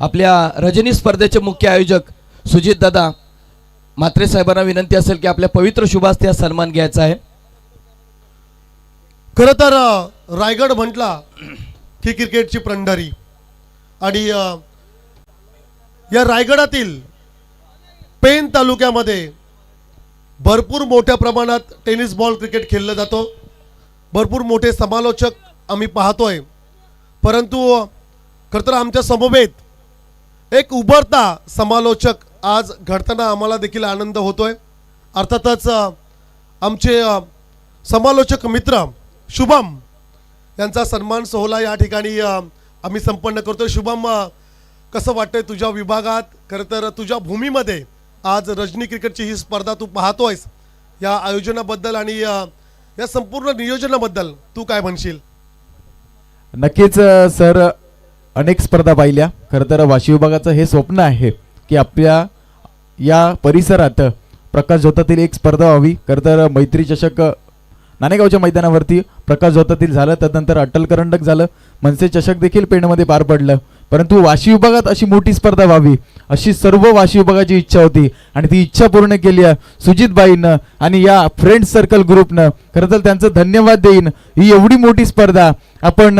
आपल्या रजनी स्पर्धेचे मुख्य आयोजक सुजित दादा म्हात्रे साहेबांना विनंती असेल की आपल्या पवित्र शुभास्ते हा सन्मान घ्यायचा आहे. खरं तर रायगड म्हटला की क्रिकेटची प्रंढरी आणि या रायगडातील पेन तालुक्यामध्ये भरपूर मोठ्या प्रमाणात टेनिस बॉल क्रिकेट खेळलं जातो. भरपूर मोठे समालोचक आम्ही पाहतोय. परंतु खरं तर आमच्या समवेत एक उभरता समालोचक आज घडताना आम्हाला देखील आनंद होतोय. अर्थातच आमचे समालोचक मित्र शुभम यांचा सन्मान सोहळा या ठिकाणी आम्ही संपन्न करतोय. शुभम कसं वाटतंय तुझ्या विभागात? खरं तर तुझ्या भूमीमध्ये आज रजनी क्रिकेटची ही स्पर्धा तू पाहतोयस. या आयोजनाबद्दल आणि या संपूर्ण नियोजनाबद्दल तू काय म्हणशील? नक्कीच सर अनेक स्पर्धा पाहिल्या. खरं तर वाशी विभागाचं हे स्वप्न आहे की आपल्या या परिसरात प्रकाश झोतातील एक स्पर्धा व्हावी. खरं तर मैत्री चषक नाणेगावच्या मैदानावरती प्रकाश झोतातील झालं त्यानंतर अटल करंडक झालं. मनसे चषक देखील पेणमध्ये पार पडलं. परंतु वाशी विभागात अशी मोठी स्पर्धा व्हावी अशी सर्व वाशी विभागाची इच्छा होती. आणि ती इच्छा पूर्ण केली आहे सुजितबाईंनं आणि या फ्रेंड सर्कल ग्रुपनं खरं तर त्यांचं धन्यवाद देईन. ही एवढी मोठी स्पर्धा आपण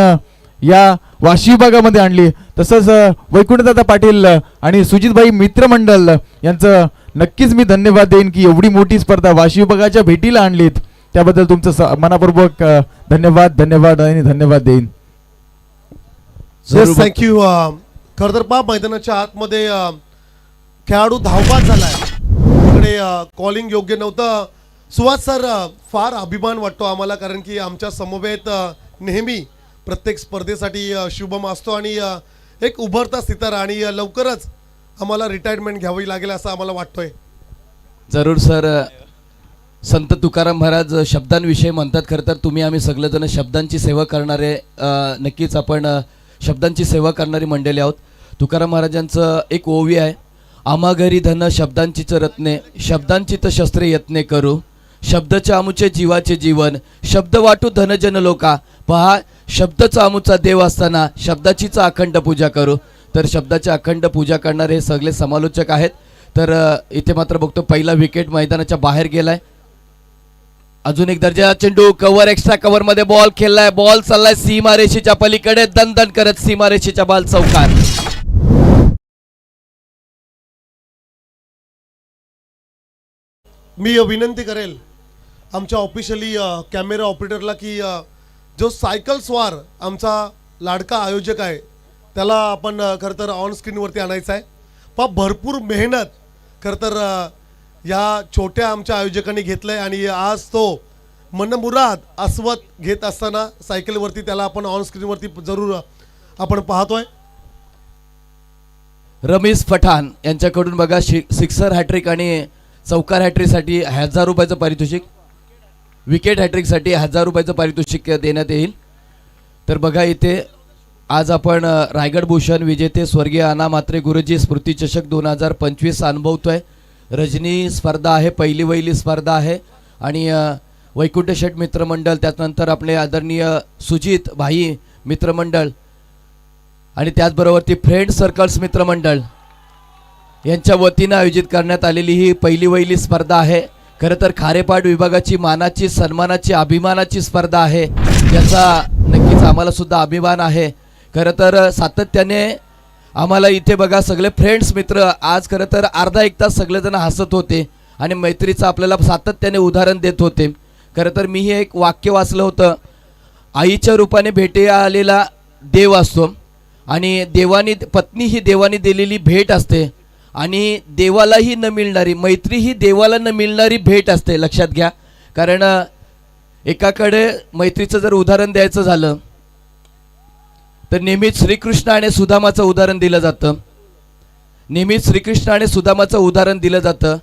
या वाशी विभागामध्ये आणली. तसंच वैकुंठदादा पाटील आणि सुजितभाई मित्रमंडळ अ, यांचं नक्कीच मी धन्यवाद देईन की एवढी मोठी स्पर्धा वाशी विभागाच्या भेटीला आणलीत. त्याबद्दल तुमचं मनापूर्वक धन्यवाद धन्यवाद आणि धन्यवाद देईन. येस थँक्यू खरं तर पहा मैदानाच्या आतमध्ये खेळाडू धावबाद झालाय. इकडे कॉलिंग योग्य नव्हतं. सुहास सर फार अभिमान वाटतो आम्हाला कारण की आमच्या समवेत नेहमी प्रत्येक स्पर्धेसाठी शुभम असतो आणि एक उभरता सितारा आणि लवकरच आम्हाला रिटायरमेंट घ्यावी लागेल असं आम्हाला वाटतोय. जरूर सर. संत तुकाराम महाराज शब्दांविषयी म्हणतात खरं तर तुम्ही आम्ही सगळेजण शब्दांची सेवा करणारे नक्कीच आपण शब्दांची सेवा करणारी मंडळी आहोत. तुकाराम महाराजांचं एक ओवी आहे आमाघरी धन शब्दांचीच रत्ने शब्दांची तर शस्त्रे यत्ने करू. शब्दच्या आमुचे जीवाचे जीवन शब्द वाटू धनजन लोका. पहा शब्दचा आमूचा देव असताना शब्दाचीच अखंड पूजा करू. तर शब्दाची अखंड पूजा करणारे हे सगळे समालोचक आहेत. तर इथे मात्र बघतो पहिला विकेट मैदानाच्या बाहेर गेलाय. अजून एक दर्जा चेंडू कव्हर एक्स्ट्रा कव्हरमध्ये बॉल खेळलाय. बॉल चाललाय सीमारेषेच्या पलीकडे. दणदण करत सीमारेषेच्या बाल चौकार. मी विनंती करेल आमच्या ऑफिशियली कॅमेरा ऑपरेटरला की जो सायकल स्वार आमचा लाडका आयोजक आहे त्याला आपण खरं तर ऑन स्क्रीनवरती आणायचं आहे. पहा भरपूर मेहनत खरं तर या छोट्या आमच्या आयोजकांनी घेतलं आहे आणि आज तो मनमुराद अस्वत घेत असताना सायकलवरती त्याला आपण ऑन स्क्रीनवरती जरूर आपण पाहतोय. रमेश पठाण यांच्याकडून बघा शि सिक्सर हॅट्रिक आणि चौकार हॅट्रिकसाठी हजार रुपयाचं पारितोषिक. विकेट हॅट्रिकसाठी हजार रुपयाचं पारितोषिक देण्यात येईल. तर बघा इथे आज आपण रायगड भूषण विजेते स्वर्गीय अना मात्रे गुरुजी स्मृती चषक दोन हजार पंचवीस अनुभवतोय. रजनी स्पर्धा आहे पहिली वहिली स्पर्धा आहे. आणि वैकुंठ शेठ मित्रमंडळ त्यानंतर आपले आदरणीय सुजित भाई मित्रमंडळ आणि त्याचबरोबर ती फ्रेंड सर्कल्स मित्रमंडळ यांच्या वतीनं आयोजित करण्यात आलेली ही पहिली वहिली स्पर्धा आहे. खरं तर खारेपाट विभागाची मानाची सन्मानाची अभिमानाची स्पर्धा आहे. याचा नक्कीच आम्हाला सुद्धा अभिमान आहे. खरं तर सातत्याने आम्हाला इथे बघा सगळे फ्रेंड्स मित्र आज खरं तर अर्धा एक तास सगळेजण हसत होते आणि मैत्रीचं आपल्याला सातत्याने उदाहरण देत होते. खरं तर मी हे एक वाक्य वाचलं होतं आईच्या रूपाने भेटे आलेला देव असतो आणि देवानी पत्नी ही देवाने दिलेली भेट असते. आणि देवालाही न मिळणारी मैत्री ही देवाला न मिळणारी भेट असते लक्षात घ्या. कारण एकाकडे मैत्रीचं जर उदाहरण द्यायचं झालं तर नेहमीच श्रीकृष्ण आणि सुदामाचं उदाहरण दिलं जातं. नेहमीच श्रीकृष्ण आणि सुदामाचं उदाहरण दिलं जातं.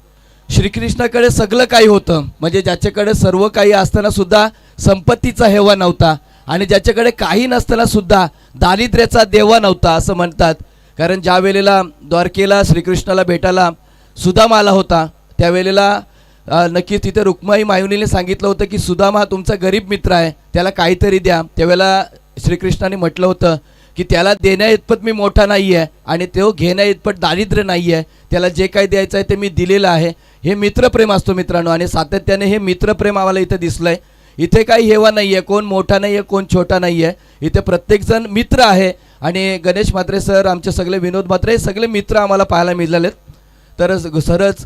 श्रीकृष्णाकडे सगळं काही होतं म्हणजे ज्याच्याकडे सर्व काही असताना सुद्धा संपत्तीचा हेवा नव्हता आणि ज्याच्याकडे काही नसताना सुद्धा दारिद्र्याचा देवा नव्हता असं म्हणतात. कारण ज्या वेळेला द्वारकेला श्रीकृष्णाला भेटायला सुदाम आला होता त्यावेळेला नक्कीच तिथे रुक्माई मायुनीने सांगितलं होतं की सुदाम हा तुमचा गरीब मित्र आहे त्याला काहीतरी द्या. त्यावेळेला श्रीकृष्णाने म्हटलं होतं की त्याला देण्या इतपत मी मोठा नाही आहे आणि तो घेण्या इतपत दारिद्र्य नाही आहे त्याला जे काही द्यायचं आहे ते मी दिलेलं आहे. हे मित्रप्रेम असतो मित्रांनो आणि सातत्याने हे मित्रप्रेम आम्हाला इथं दिसलं आहे इथे काही हेवा नाही आहे कोण मोठा नाही आहे कोण छोटा नाही आहे इथे प्रत्येकजण मित्र आहे. आणि गणेश म्हात्रे सर आमचे सगळे विनोद म्हात्रे हे सगळे मित्र आम्हाला पाहायला मिळालेत. तर सरच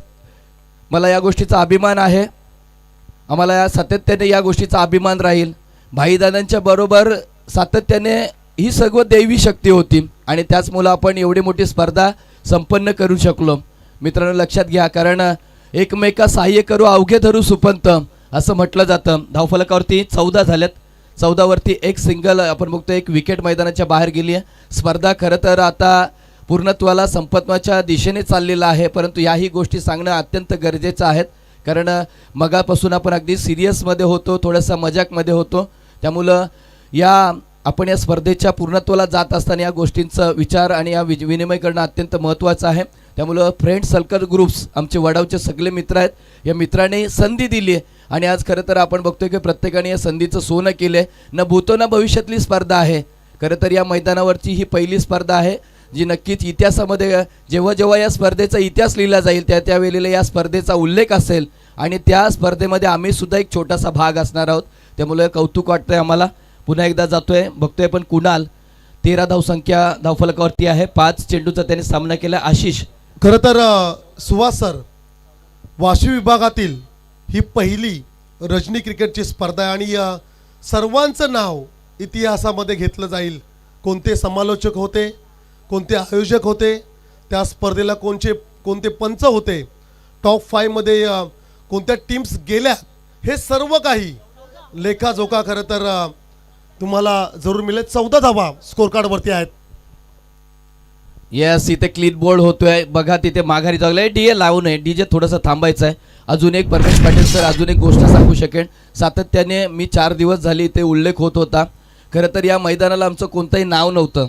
मला या गोष्टीचा अभिमान आहे. आम्हाला या सातत्याने या गोष्टीचा अभिमान राहील. भाईदादांच्या बरोबर सातत्याने ही सर्व दैवी शक्ती होती आणि त्याचमुळं आपण एवढी मोठी स्पर्धा संपन्न करू शकलो. मित्रांनो लक्षात घ्या कारण एकमेका सहाय्य करू अवघे धरू सुपंत असं म्हटलं जातं. धावफलकावरती चौदा झाल्यात. चौदावरती एक सिंगल आपण बघतो एक विकेट मैदानाच्या बाहेर गेली आहे. स्पर्धा खरं तर आता पूर्णत्वाला संपत्वाच्या दिशेने चाललेला आहे परंतु याही गोष्टी सांगणं अत्यंत गरजेचं आहेत कारण मगापासून आपण अगदी सिरियसमध्ये होतो थोडंसं मजाकमध्ये होतो. त्यामुळं या आपण या स्पर्धेच्या पूर्णत्वाला जात असताना या गोष्टींचा विचार आणि या विज- विनिमय करणं अत्यंत महत्त्वाचं आहे. त्यामुळं फ्रेंड सर्कल ग्रुप्स आमचे वडावचे सगळे मित्र आहेत. या मित्राने संधी दिली आहे. आणि आज खरं तर आपण बघतोय की प्रत्येकाने या संधीचं सोनं केलं आहे न भूतो न भविष्यातली स्पर्धा आहे. खरं तर या मैदानावरची ही पहिली स्पर्धा आहे जी नक्कीच इतिहासामध्ये जेव्हा जेव्हा या स्पर्धेचा इतिहास लिहिला जाईल त्या त्यावेळेला या स्पर्धेचा उल्लेख असेल. आणि त्या स्पर्धेमध्ये आम्ही सुद्धा एक छोटासा भाग असणार आहोत. त्यामुळे कौतुक वाटतंय आम्हाला. पुन्हा एकदा जातोय. बघतोय पण कुणाल. तेरा धावसंख्या धावफलकावरती आहे. पाच चेंडूचा त्याने सामना केला. आशिष. खरं तर अ, सुहास सर वाशिम विभागातील ही पहिली रजनी क्रिकेटची स्पर्धा आहे. आणि सर्वांचं नाव इतिहासामध्ये घेतलं जाईल. कोणते समालोचक होते कोणते आयोजक होते त्या स्पर्धेला कोणचे कोणते पंच होते टॉप फायमध्ये कोणत्या टीम्स गेल्या हे सर्व काही लेखाजोखा खरं तर तुम्हाला जरूर मिळेल. चौदा धावा स्कोर कार्डवरती आहेत. येस इथे क्लीन बोर्ड होतोय. बघा तिथे माघारी लागलाय लावून लावू नये. डीजे थोडंसं थांबायचं आहे अजून एक परमेश पाटील सर अजून एक गोष्ट सांगू शकेन. सातत्याने मी चार दिवस झाले इथे उल्लेख होत होता. खरं तर या मैदानाला आमचं कोणतंही नाव नव्हतं.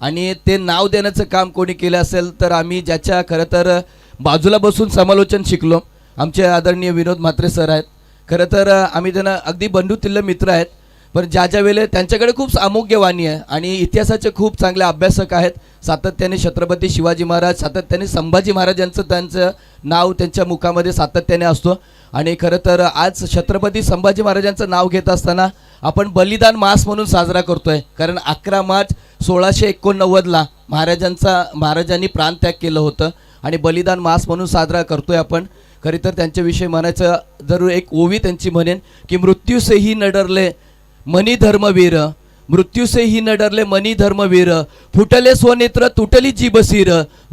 आणि ते नाव देण्याचं काम कोणी केलं असेल तर आम्ही ज्याच्या खरं तर बाजूला बसून समालोचन शिकलो. आमचे आदरणीय विनोद म्हात्रे सर आहेत. खरं तर आम्ही त्यांना अगदी बंधुतिल्य मित्र आहेत पण ज्या ज्या वेळेला त्यांच्याकडे खूप सामोग्यवाणी आहे आणि इतिहासाचे खूप चांगले अभ्यासक आहेत सातत्याने छत्रपती शिवाजी महाराज सातत्याने संभाजी महाराजांचं त्यांचं नाव त्यांच्या मुखामध्ये सातत्याने असतो. आणि खरं तर आज छत्रपती संभाजी महाराजांचं नाव घेत असताना आपण बलिदान मास म्हणून साजरा करतोय. कारण अकरा मार्च सोळाशे एकोणनव्वदला महाराजांचा महाराजांनी प्राणत्याग केलं होतं आणि बलिदान मास म्हणून साजरा करतोय आपण. खरी तर त्यांच्याविषयी म्हणायचं जरूर एक ओवी त्यांची म्हणेन की मृत्यूसेही नडरले मनी धर्मवीर मृत्यूसेही न डरले मनी धर्मवीर फुटले स्वनेत्र तुटली जी बसीर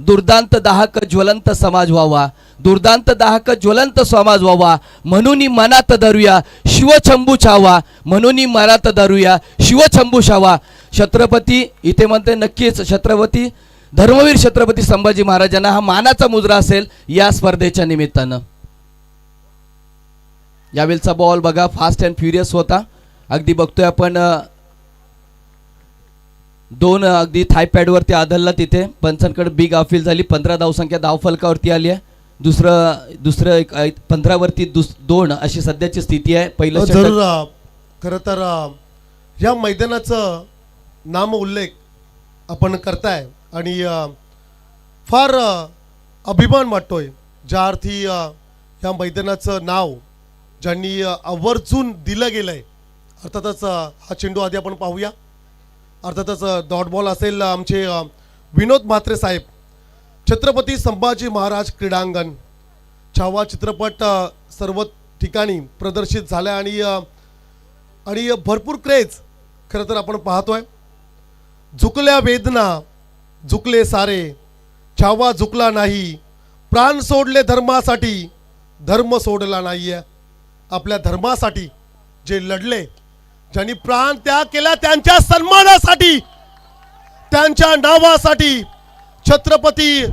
दुर्दांत दाहक ज्वलंत समाज व्हावा. दुर्दांत दाहक ज्वलंत समाज व्हावा. म्हणून मनात धरूया शिवछंबू छावा. म्हणून मनात धरूया शिवछंबू छावा. छत्रपती इथे म्हणते नक्कीच छत्रपती धर्मवीर छत्रपती संभाजी महाराजांना हा मानाचा मुजरा असेल या स्पर्धेच्या निमित्तानं. यावेळचा बॉल बघा फास्ट अँड फ्युरियस होता. अगदी बघतोय आपण दोन अगदी थाय पॅडवरती आदलला तिथे. पंचांकडे बिग अपील झाली. पंधरा धावसंख्या धाव फलकावरती आली आहे. दुसरं दुसरं एक पंधरावरती दुस दोन अशी सध्याची स्थिती आहे. पहिलं जरूर खरं तर या मैदानाचं नाम उल्लेख आपण करताय आणि फार अभिमान वाटतोय. ज्या अर्थी या मैदानाचं नाव ज्यांनी आवर्जून दिलं गेलंय अर्थातच हा चेंडू आधी आपण पाहूया. अर्थातच डॉट बॉल असेल आमचे विनोद म्हात्रे साहेब. छत्रपती संभाजी महाराज क्रीडांगण. छावा चित्रपट सर्व ठिकाणी प्रदर्शित झाला आणि आणि भरपूर क्रेज खरं तर आपण पाहतोय. झुकल्या वेदना झुकले सारे. छावा झुकला नाही. प्राण सोडले धर्मासाठी. धर्म सोडला नाही आहे आपल्या धर्मासाठी जे लढले ज्यांनी प्राण त्याग केला त्यांच्या सन्मानासाठी त्यांच्या नावासाठी छत्रपती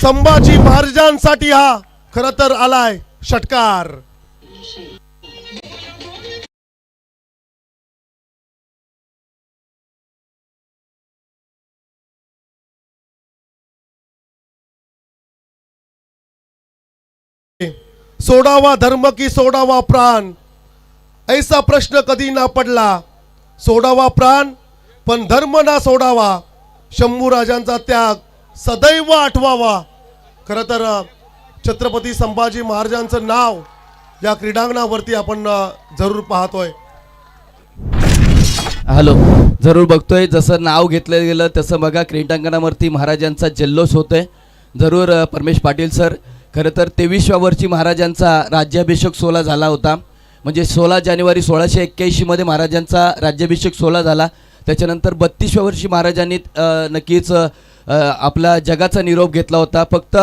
संभाजी महाराजांसाठी हा खरं तर आलाय षटकार. सोडावा धर्म की सोडावा प्राण. ऐसा प्रश्न कधी ना पडला. सोडावा प्राण पण धर्म ना सोडावा. शंभू राजांचा त्याग सदैव आठवावा. खरं तर छत्रपती संभाजी महाराजांचं नाव या क्रीडांगणावरती आपण जरूर पाहतोय. हॅलो जरूर बघतोय. जसं नाव घेतलं गेलं तसं बघा क्रीडांगणावरती महाराजांचा जल्लोष होतोय. जरूर परमेश पाटील सर खरं तर तेवीसव्या वर्षी महाराजांचा राज्याभिषेक सोहळा झाला होता. म्हणजे सोळा जानेवारी सोळाशे एक्क्याऐंशीमध्ये महाराजांचा राज्याभिषेक सोहळा झाला. त्याच्यानंतर बत्तीसव्या वर्षी महाराजांनी नक्कीच आपला जगाचा निरोप घेतला होता. फक्त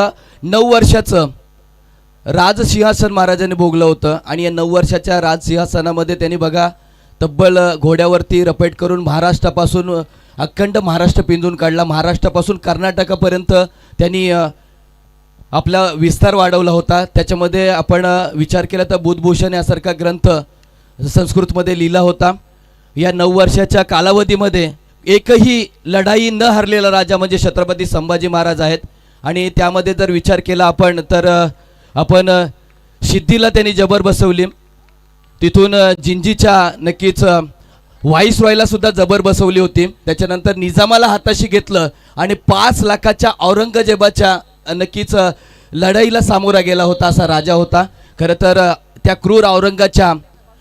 नऊ वर्षाचं राजसिंहासन महाराजांनी भोगलं होतं आणि या नऊ वर्षाच्या राजसिंहासनामध्ये त्यांनी बघा तब्बल घोड्यावरती रपेट करून महाराष्ट्रापासून अखंड महाराष्ट्र पिंजून काढला. महाराष्ट्रापासून कर्नाटकापर्यंत त्यांनी आपला विस्तार वाढवला होता. त्याच्यामध्ये आपण विचार केला तर बुधभूषण यासारखा ग्रंथ संस्कृतमध्ये लिहिला होता. या नऊ वर्षाच्या कालावधीमध्ये एकही लढाई न हरलेला राजा म्हणजे छत्रपती संभाजी महाराज आहेत. आणि त्यामध्ये जर विचार केला आपण तर आपण सिद्धीला त्यांनी जबर बसवली. तिथून जिंजीच्या नक्कीच व्हाईस रॉयला सुद्धा जबर बसवली होती. त्याच्यानंतर निजामाला हाताशी घेतलं आणि पाच लाखाच्या औरंगजेबाच्या नक्कीच लढाईला सामोरा गेला होता असा राजा होता. खरं तर त्या क्रूर औरंगाच्या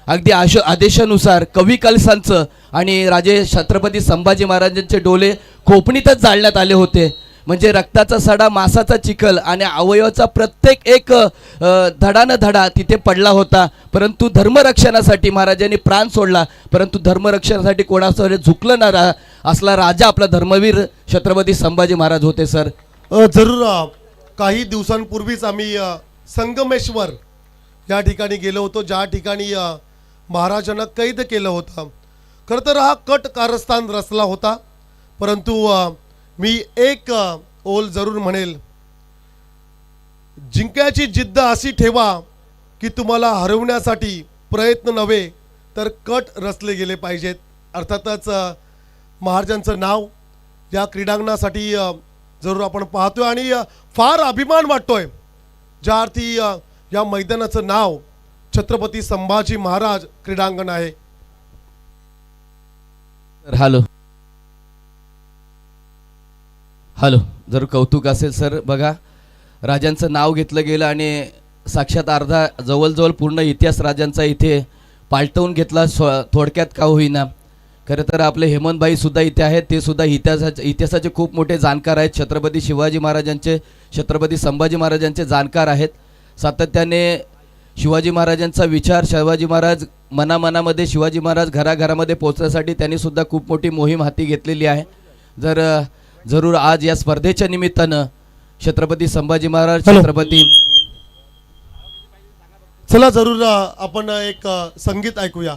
अगदी आश आदेशानुसार कवी कलसांचं आणि राजे छत्रपती संभाजी महाराजांचे डोले खोपणीतच जाळण्यात आले होते. म्हणजे रक्ताचा सडा मासाचा चिखल आणि अवयवाचा प्रत्येक एक धडानं धडा न धडा तिथे पडला होता. परंतु धर्मरक्षणासाठी महाराजांनी प्राण सोडला. परंतु धर्मरक्षणासाठी कोणासह झुकलं ना रा असला राजा आपला धर्मवीर छत्रपती संभाजी महाराज होते सर. जरूर काही दिवसांपूर्वीच आम्ही संगमेश्वर या ठिकाणी गेलो होतो ज्या ठिकाणी महाराजांना कैद केलं होतं. खरं तर हा कट कारस्थान रचला होता परंतु मी एक ओल जरूर म्हणेल. जिंकण्याची जिद्द अशी ठेवा की तुम्हाला हरवण्यासाठी प्रयत्न नव्हे तर कट रचले गेले पाहिजेत. अर्थातच महाराजांचं नाव या क्रीडांगणासाठी जरूर आपण पाहतोय आणि फार अभिमान वाटतोय. ज्या अर्थी या मैदानाचं नाव छत्रपती संभाजी महाराज क्रीडांगण आहे. हॅलो. हॅलो जर कौतुक असेल सर बघा राजांचं नाव घेतलं गेलं आणि साक्षात अर्धा जवळजवळ पूर्ण इतिहास राजांचा इथे पालटवून घेतला स्व थोडक्यात का होईना. खरं तर आपले हेमंतभाई सुद्धा इथे आहेत. ते सुद्धा इतिहासाचे इतिहासाचे खूप मोठे जाणकार आहेत. छत्रपती शिवाजी महाराजांचे छत्रपती संभाजी महाराजांचे जाणकार आहेत. सातत्याने शिवाजी महाराजांचा विचार शिवाजी महाराज मनामनामध्ये शिवाजी महाराज घराघरामध्ये पोहोचण्यासाठी त्यांनी सुद्धा खूप मोठी मोहीम हाती घेतलेली आहे. जर जरूर आज या स्पर्धेच्या निमित्तानं छत्रपती संभाजी महाराज. छत्रपती चला जरूर आपण एक संगीत ऐकूया.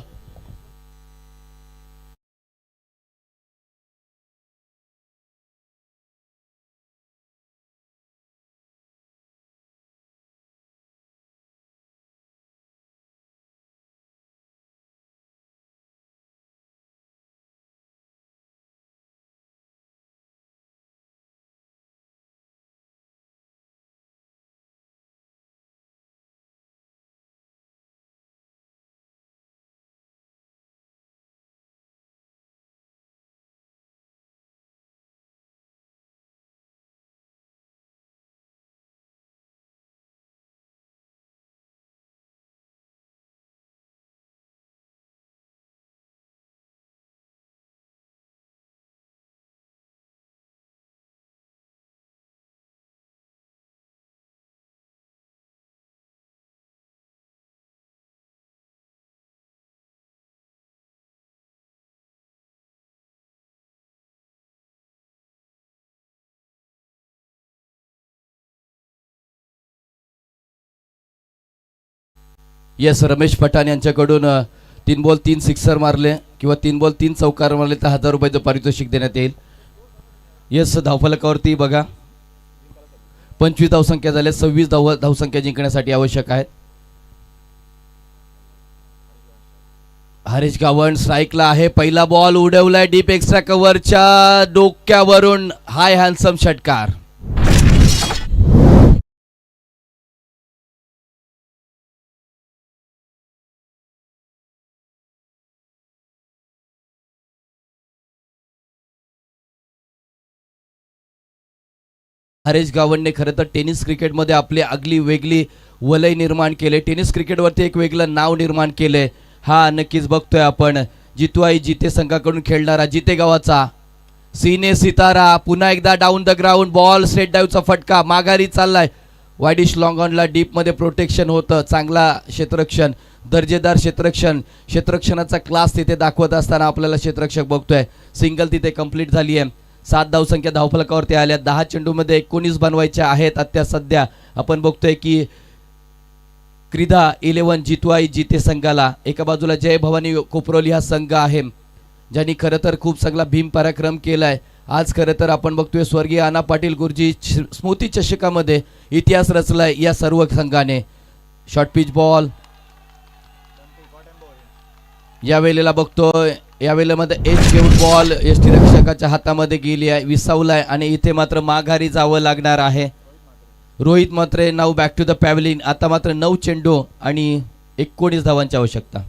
येस रमेश पठाण यांच्याकडून तीन बॉल तीन सिक्सर मारले किंवा तीन बॉल तीन चौकार मारले तर हजार रुपयाचं पारितोषिक देण्यात येईल. येस धावफलकावरती बघा. पंचवीस धावसंख्या झाल्या. सव्वीस धाव धावसंख्या जिंकण्यासाठी आवश्यक आहेत. हरीश गावण स्ट्राईकला आहे. पहिला बॉल उडवलाय. डीप एक्स्ट्रा कव्हरच्या डोक्यावरून. हाय हॅन्सम षटकार. हरेश गावंडने खरं तर टेनिस क्रिकेटमध्ये आपली आगली वेगळी वलय निर्माण केले. टेनिस क्रिकेटवरती एक वेगळं नाव निर्माण केले. हा नक्कीच बघतोय आपण. जितवाई जिते संघाकडून खेळणारा जिते गावाचा. सीने सितारा पुन्हा एकदा down the ground ball straight डाईव्हचा फटका माघारी चाललाय. वायडिश लॉंग ऑनला डीपमध्ये प्रोटेक्शन होतं. चांगला क्षेत्ररक्षण दर्जेदार क्षेत्ररक्षण. क्षेत्ररक्षणाचा क्लास तिथे दाखवत असताना आपल्याला क्षेत्ररक्षक बघतोय. सिंगल तिथे कंप्लीट झाली आहे सात धावसंख्या धावफलकावरती आल्या. दहा चेंडूमध्ये एकोणीस बनवायच्या आहेत. आता सध्या आपण बघतोय की क्रीडा इलेव्हन जितवाई जिते संघाला एका बाजूला जय भवानी कोपरोली हा संघ आहे ज्यांनी खरं तर खूप चांगला भीम पराक्रम केलाय. आज खरं तर आपण बघतोय स्वर्गीय अण्णा पाटील गुरुजी स्मृती चषकामध्ये इतिहास रचलाय या सर्व संघाने. Short pitch ball. या वेळेला बघतोय या वेळेमध्ये एच घेऊन बॉल टी रक्षकाच्या हातामध्ये गेली आहे विसावलाय आणि इथे मात्र माघारी जावं लागणार आहे. रोहित मात्र नाव बॅक टू द पॅव्हलिन आता मात्र नऊ चेंडू आणि एकोणीस धावांची आवश्यकता.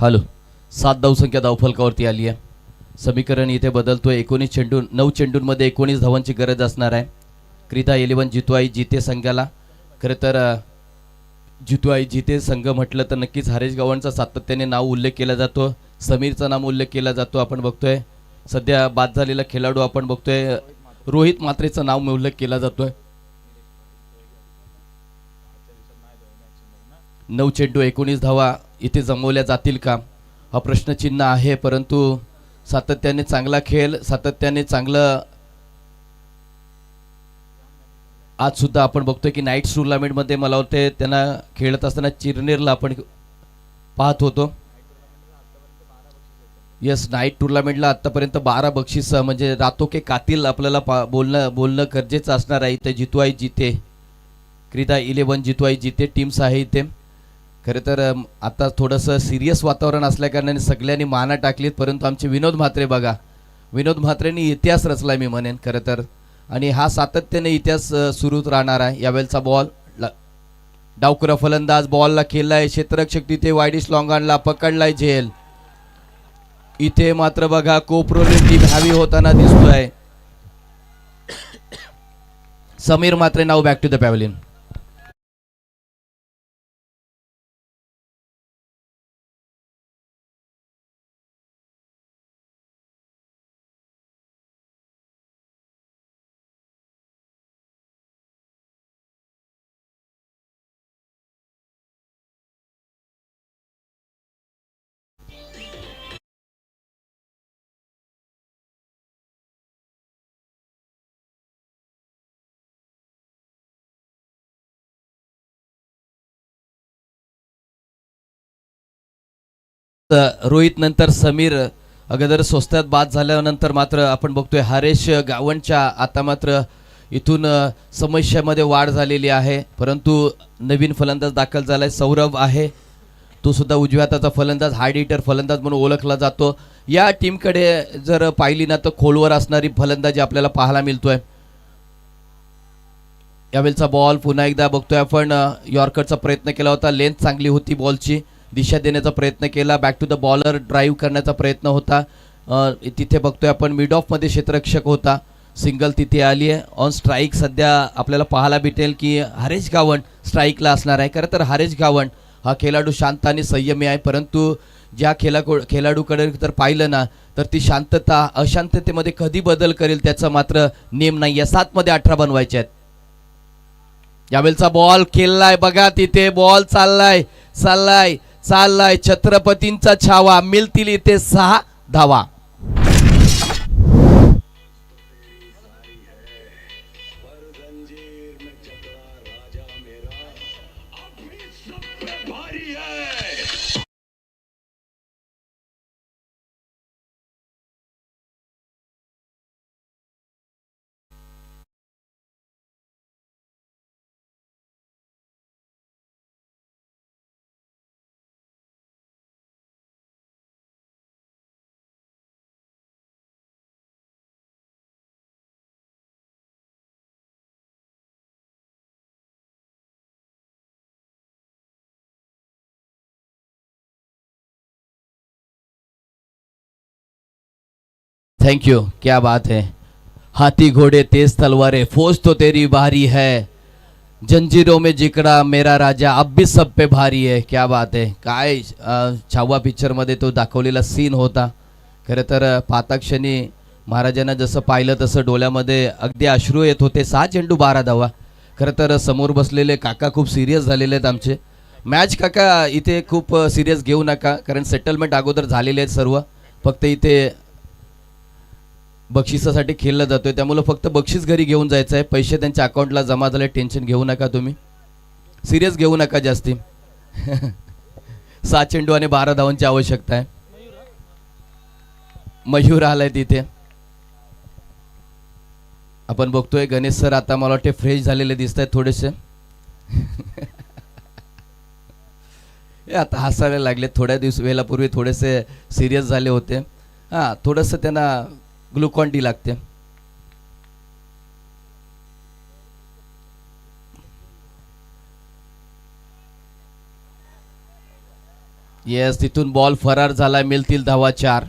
हॅलो सात धावसंख्या धावफलकावरती आली आहे. समीकरण इथे बदलतोय. एकोणीस चेंडू नऊ चेंडूंमध्ये एकोणीस धावांची गरज असणार आहे. क्रीडा जितू जितवाई जिते संघाला. खरं तर जितू जितवाई जिते संघ म्हटलं तर नक्कीच हरेश गवांचा सातत्याने नाव उल्लेख केला जातो. समीरचा नाव उल्लेख केला जातो आपण बघतोय. सध्या बाद झालेला खेळाडू आपण बघतोय. रोहित मात्रेचं नाव उल्लेख केला जातोय. नऊ चेंडू एकोणीस धावा इथे जमवल्या जातील का? हा प्रश्नचिन्ह आहे परंतु सातत्याने चांगला खेळ सातत्याने चांगलं आज सुद्धा आपण बघतोय की नाईट टुर्नामेंटमध्ये मला वाटते त्यांना खेळत असताना चिरनेरला आपण पाहत होतो. येस नाईट टुर्नामेंटला आत्तापर्यंत बारा बक्षीस म्हणजे रातो के कातील आपल्याला पा बोलणं बोलणं गरजेचं असणार आहे. इथे जितवाई जिते क्रीडा इलेवन जितवाई जिते टीम्स आहे इथे. खरं तर आता थोडंसं सिरियस वातावरण असल्याकारणाने सगळ्यांनी माना टाकलीत परंतु आमचे विनोद म्हात्रे बघा. विनोद म्हात्रेंनी इतिहास रचला मी म्हणेन खरं तर. आणि हा सातत्याने इतिहास सुरूच राहणार आहे. यावेळचा बॉल डावकुरा फलंदाज बॉलला खेळलाय. क्षेत्ररक्षक तिथे वाईडिश लॉंगानला पकडलाय झेल. इथे मात्र बघा कोपरोली टीम हवी होताना दिसतोय. समीर मात्रे नाव back to the pavilion Rohit नंतर समीर अगोदर स्वस्तात बाद झाल्यानंतर मात्र आपण बघतोय हरेश गावणच्या आता मात्र इथून समस्येमध्ये समस्यामध्ये वाढ झालेली आहे. परंतु नवीन फलंदाज दाखल झालाय सौरभ आहे. तो सुद्धा उजव्या हाताचा फलंदाज हार्ड हिटर फलंदाज म्हणून ओळखला जातो. या टीमकडे जर पाहिली ना तर खोलवर असणारी फलंदाजी आपल्याला पाहायला मिळतोय. यावेळचा बॉल पुन्हा एकदा बघतोय आपण. यॉर्करचा प्रयत्न केला होता. लेंथ चांगली होती बॉलची दिशा देण्याचा प्रयत्न केला. Back to the bowler drive करण्याचा प्रयत्न होता. तिथे बघतोय आपण मिड ऑफमध्ये क्षेत्ररक्षक होता. सिंगल तिथे आली आहे. ऑन स्ट्राईक सध्या आपल्याला पाहायला भेटेल की हरेश गावण स्ट्राईकला असणार आहे. खरं तर हरेश गावण हा खेळाडू शांत आणि संयमी आहे. परंतु ज्या खेळा खेळाडूकडे जर पाहिलं ना तर ती शांतता अशांततेमध्ये कधी बदल करेल त्याचा मात्र नेम नाही. आहे सातमध्ये अठरा बनवायचे आहेत. यावेळचा बॉल खेळलाय बघा तिथे. बॉल चाललाय चाललाय. चाललाय छत्रपतींचा छावा मिळतील इथे सहा धावा. थैंक यू क्या बात है। हाथी घोड़े तेज तलवारें फौज तो तेरी भारी है। जंजीरों में जिकड़ा मेरा राजा अब भी सब पे भारी आहे क्या बात आहे काय छावा पिक्चरमध्ये तो दाखवलेला सीन होता। खरं तर पाताक्षणी महाराजांना जसं पाहिलं तसं डोळ्यामध्ये अगदी अश्रू येत होते. सहा चेंडू बारा धावा. खरं तर समोर बसलेले काका खूप सिरियस झालेले आहेत आमचे. मॅच काका इथे खूप सिरियस घेऊ नका. कारण सेटलमेंट अगोदर झालेले आहेत सर्व. फक्त इथे बक्षिसासाठी खेळलं जातोय. त्यामुळं फक्त बक्षीस घरी घेऊन जायचं आहे पैसे त्यांच्या अकाउंटला जमा झाले. टेन्शन घेऊ नका तुम्ही. सिरियस घेऊ नका जास्ती. सात चेंडू आणि बारा धावांची आवश्यकता आहे. मयूर आलाय तिथे. आपण बघतोय गणेश सर आता मला वाटते फ्रेश झालेले दिसत आहेत थोडेसे. हे आता हसायला लागले थोड्या दिवस वेळापूर्वी थोडेसे सिरियस झाले होते. हां थोडंसं त्यांना ग्लुकॉन डी लागते. येस तिथून बॉल फरार झाला मिळतील धावा चार.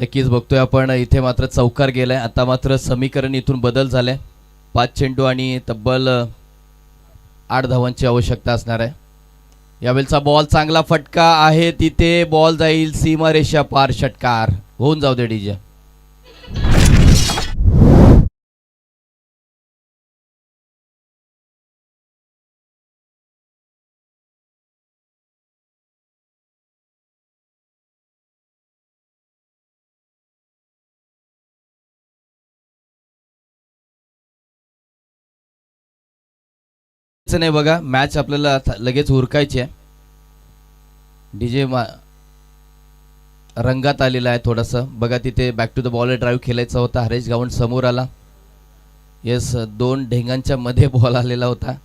नक्कीच बघतोय आपण. इथे मात्र चौकार गेलाय. आता मात्र समीकरण इथून बदल झालंय. पाच चेंडू आणि तब्बल आठ धावांची आवश्यकता असणार आहे. यावेळचा बॉल चांगला फटका आहे. तिथे बॉल जाईल. सीमारेषा पार षटकार. होऊन जाऊ दे डीजे. नाही बघा मॅच आपल्याला लगेच उरकायची आहे. डीजे मा रंगात आलेला आहे थोडंसं. बघा तिथे back to the ball drive खेळायचा होता. हरेश गावंड समोर आला. येस दोन ढेंगांच्या मध्ये बॉल आलेला होता.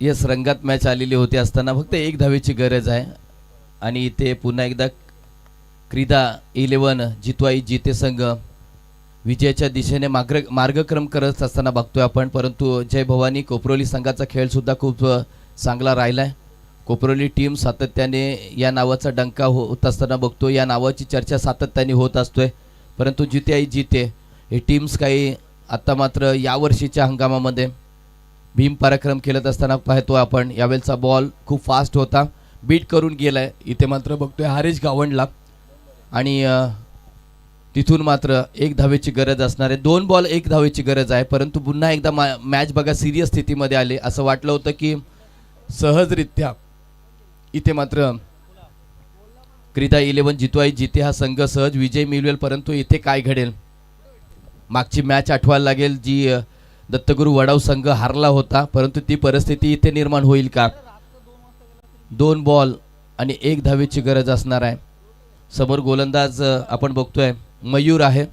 येस रंगात मॅच आलेली होती असताना फक्त एक धावेची गरज आहे. आणि इथे पुन्हा एकदा क्रीडा इलेवन जितवाई जिते संघ विजयाच्या दिशेने मार्ग मार्गक्रम करत असताना बघतोय आपण परंतु जय भवानी कोपरोली संघाचा खेळसुद्धा खूप चांगला राहिला आहे कोपरोली टीम सातत्याने या नावाचा डंका हो-, होत असताना बघतो या नावाची चर्चा सातत्याने होत असतोय. परंतु जिते आई जिते हे टीम्स काही आत्ता मात्र यावर्षीच्या हंगामामध्ये भीम पराक्रम खेळत असताना पाहतो आपण. यावेळचा बॉल खूप फास्ट होता. बीट करून गेलाय. इथे मात्र बघतोय हरेश गावंडला. आणि तिथून मात्र एक धावेची गरज असणार आहे दोन बॉल एक धावेची गरज आहे परंतु पुन्हा एकदा मा मॅच बघा सिरियस स्थितीमध्ये आले. असं वाटलं होतं की सहजरित्या इथे मात्र क्रीडा इलेव्हन जितवाई जिथे हा संघ सहज विजय मिळवेल परंतु इथे काय घडेल? मागची मॅच आठवायला लागेल जी दत्तगुरू वडाव संघ हारला होता परंतु ती परिस्थिती इथे निर्माण होईल का? दोन बॉल आणि एक धावेची गरज असणार आहे. समोर गोलंदाज आपण बघतोय. मयूर आहे.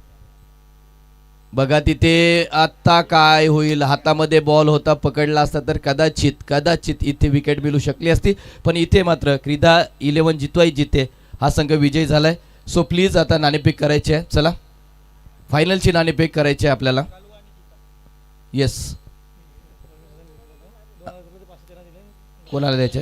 बघा तिथे आत्ता काय होईल. हातामध्ये बॉल होता पकडला असता तर कदाचित कदाचित इथे विकेट मिळू शकली असती. पण इथे मात्र क्रीडा इलेव्हन जितवाई जिते. हा संघ विजयी झालाय. सो प्लीज आता नाणेफेक करायची आहे. चला. फायनलची नाणेफेक करायची आहे आपल्याला. येस कोणाला द्यायचे